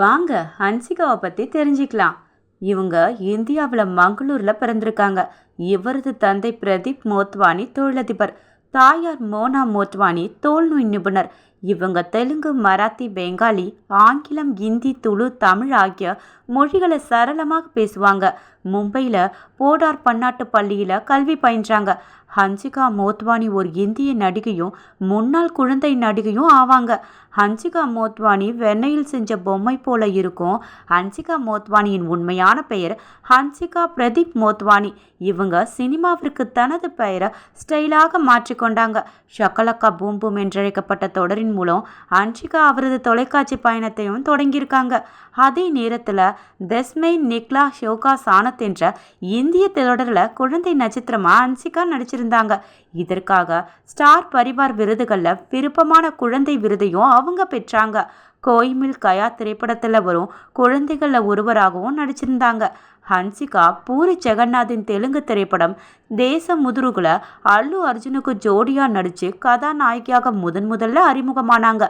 வாங்க ஹன்சிகாவை பற்றி தெரிஞ்சுக்கலாம். இவங்க இந்தியாவில் மங்களூரில் பிறந்திருக்காங்க. இவரது தந்தை பிரதீப் மோத்வானி தொழிலதிபர். தாயார் மோனா மோத்வானி தோல் நோய் நிபுணர். இவங்க தெலுங்கு மராத்தி பெங்காலி ஆங்கிலம் இந்தி துளு தமிழ் ஆகிய மொழிகளை சரளமாக பேசுவாங்க. மும்பையில் போடார் பன்னாட்டு பள்ளியில் கல்வி பயின்றாங்க. ஹன்சிகா மோத்வானி ஒரு இந்திய நடிகையும் முன்னாள் குழந்தை நடிகையும் ஆவாங்க. ஹன்சிகா மோத்வானி வெண்ணையில் செஞ்ச பொம்மை போல இருக்கும். ஹன்சிகா மோத்வானியின் உண்மையான பெயர் ஹன்சிகா பிரதீப் மோத்வானி. இவங்க சினிமாவிற்கு தனது பெயரை ஸ்டைலாக மாற்றிக்கொண்டாங்க ஷக்கலக்கா பூம் பூம் என்றழைக்கப்பட்ட தொடரின் மூலம் ஹன்சிகா அவரது தொலைக்காட்சி பயணத்தையும் தொடங்கியிருக்காங்க. அதே நேரத்தில் தெஸ்மை நிக்லா ஷோகா சானத் என்ற இந்திய தொடரில் குழந்தை நட்சத்திரமா ஹன்சிகா நடிச்சிருந்தாங்க. இதற்காக ஸ்டார் பரிவார் விருதுகளில் விருப்பமான குழந்தை விருதையும் அவங்க பெற்றாங்க. கோய்மில் கயா திரைப்படத்தில் வரும் குழந்தைகளில் ஒருவராகவும் நடிச்சிருந்தாங்க. ஹன்சிகா பூரி ஜெகநாதின் தெலுங்கு திரைப்படம் தேச முதுருகுல அல்லு அர்ஜுனுக்கு ஜோடியா நடித்து கதாநாயகியாக முதன் முதல்ல அறிமுகமானாங்க.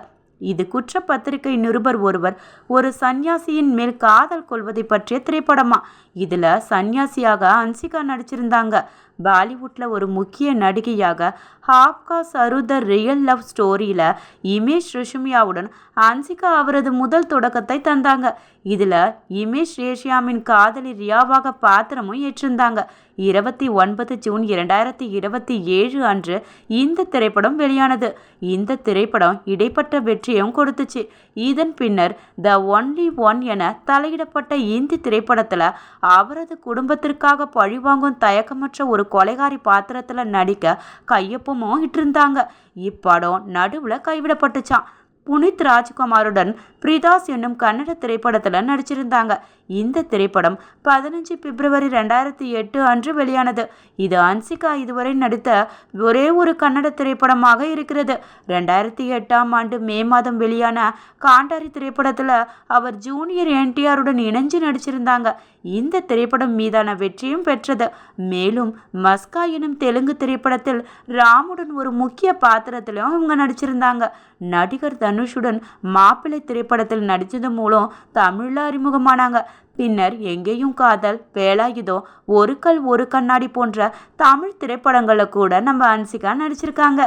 இது குற்றப்பத்திரிகை நிருபர் ஒருவர் ஒரு சன்னியாசியின் மேல் காதல் கொள்வதை பற்றிய திரைப்படமா? இதில் சன்னியாசியாக ஹன்சிகா நடிச்சிருந்தாங்க. பாலிவுட்டில் ஒரு முக்கிய நடிகையாக ஹாப்கா சரு த ரியல் லவ் ஸ்டோரியில் இமேஷ் ரிஷுமியாவுடன் ஹன்சிகா அவரது முதல் தொடக்கத்தை தந்தாங்க. இதில் இமேஷ் ரேஷியாமின் காதலி ரியாவாக பாத்திரமும் ஏற்றிருந்தாங்க. இருபத்தி ஒன்பது ஜூன் இரண்டாயிரத்தி இருபத்தி ஏழு அன்று இந்த திரைப்படம் வெளியானது. இந்த திரைப்படம் இடைப்பட்ட வெற்றியும் கொடுத்துச்சு. இதன் பின்னர் த ஒன்லி ஒன் என தலையிடப்பட்ட இந்தி திரைப்படத்தில் அவரது குடும்பத்திற்காக பழிவாங்கும் தயக்கமற்ற ஒரு கொலைகாரி பாத்திரத்தில் நடிக்க கையொப்பமும் இட்டிருந்தாங்க இப்படம் நடுவில் கைவிடப்பட்டுச்சான் புனித் ராஜ்குமாருடன் பிரிதாஸ் என்னும் கன்னட திரைப்படத்தில் நடிச்சிருந்தாங்க. இந்த திரைப்படம் பதினஞ்சு பிப்ரவரி ரெண்டாயிரத்தி எட்டு அன்று வெளியானது. இது அன்சிகா இதுவரை நடித்த ஒரே ஒரு கன்னட திரைப்படமாக இருக்கிறது. ரெண்டாயிரத்தி எட்டாம் ஆண்டு மே மாதம் வெளியான காண்டாரி திரைப்படத்தில் அவர் ஜூனியர் என்டிஆருடன் இணைஞ்சு நடிச்சிருந்தாங்க. இந்த திரைப்படம் மீதான வெற்றியும் பெற்றது. மேலும் மஸ்கா எனும் தெலுங்கு திரைப்படத்தில் ராமுடன் ஒரு முக்கிய பாத்திரத்திலும் இவங்க நடிச்சிருந்தாங்க. நடிகர் தனுஷுடன் மாப்பிள்ளை திரைப்படத்தில் நடித்தது மூலம் தமிழில் அறிமுகமானாங்க. பின்னர் எங்கேயும் காதல் வேலாயுதோ ஒரு கல் ஒரு கண்ணாடி போன்ற தமிழ் திரைப்படங்களில் கூட நம்ம அன்சிகா நடிச்சிருக்காங்க.